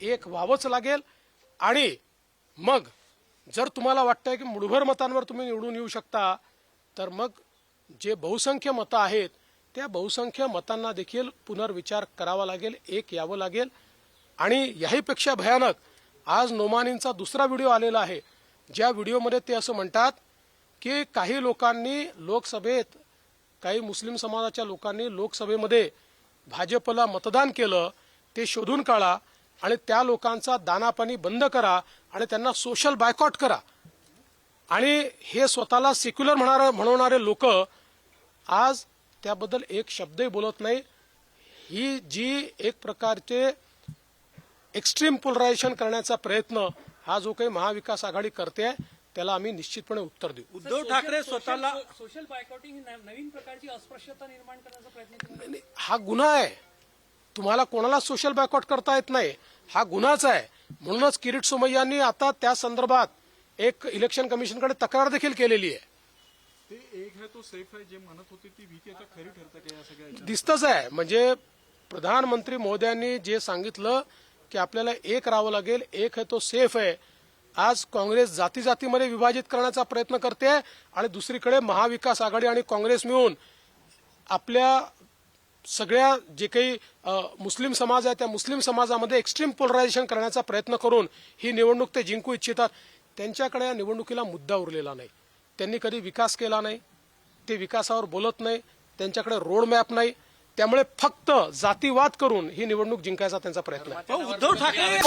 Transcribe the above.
एक व्हावंच लागेल. आणि मग जर तुम्हाला वाटतंय की मुठभर मतांवर तुम्ही निवडून येऊ शकता तर मग जे बहुसंख्य मतं आहेत त्या बहुसंख्य मतांना देखील पुनर्विचार करावा लागेल एक यावं लागेल. आणि याहीपेक्षा भयानक आज नोमानींचा दुसरा व्हिडिओ आलेला आहे. ज्या व्हिडिओमध्ये ते असं म्हणतात की काही लोकांनी लोकसभेत काही मुस्लिम समाजाच्या लोकांनी लोकसभेमध्ये भाजपला मतदान केलं ते शोधून काढा. आणि त्या लोकांचा दानापाणी बंद करा आणि त्यांना सोशल बायकॉट करा. आणि हे स्वतःला सेक्युलर म्हणणार म्हणवणारे लोक आज त्याबद्दल एक शब्दही बोलत नाही. ही जी एक प्रकारचे एक्स्ट्रीम पोलरायझेशन करण्याचा प्रयत्न हा जो काही महाविकास आघाडी करते त्याला आम्ही निश्चितपणे उत्तर देऊ. उद्धव ठाकरे स्वतःला सोशल बायकॉटिंग ही नवीन प्रकारची अस्पृश्यता निर्माण करण्याचा प्रयत्न हा गुन्हा आहे. तुम्हाला कोणाला सोशल बायकॉट करता येत नाही हा गुन्हाच आहे. म्हणूनच किरीट सोमय्यांनी आता त्या संदर्भात एक इलेक्शन कमिशनकडे तक्रार देखील केलेली आहे. ते एक है तो सेफ आहे जे म्हणत होते ती भीती आता खरी ठरते का या सगळ्या ह्याच्यात? दिसतच आहे. म्हणजे प्रधानमंत्री महोदयांनी जे सांगितलं की आपल्याला एक राहावं लागेल एक आहे तो सेफ आहे. आज काँग्रेस जाती जातीमध्ये विभाजित करण्याचा प्रयत्न करते आणि दुसरीकडे महाविकास आघाडी आणि काँग्रेस मिळून आपल्या सगळ्या जे काही मुस्लिम समाज आहे त्या मुस्लिम समाजामध्ये एक्स्ट्रीम पोलरायझेशन करण्याचा प्रयत्न करून ही निवडणूक ते जिंकू इच्छितात. त्यांच्याकडे या निवडणुकीला मुद्दा उरलेला नाही. त्यांनी कधी विकास केला नाही. ते विकासावर बोलत नाही. त्यांच्याकडे रोड मॅप नाही. त्यामुळे फक्त जातीवाद करून ही निवडणूक जिंकायचा त्यांचा प्रयत्न आहे. उद्धव ठाकरे!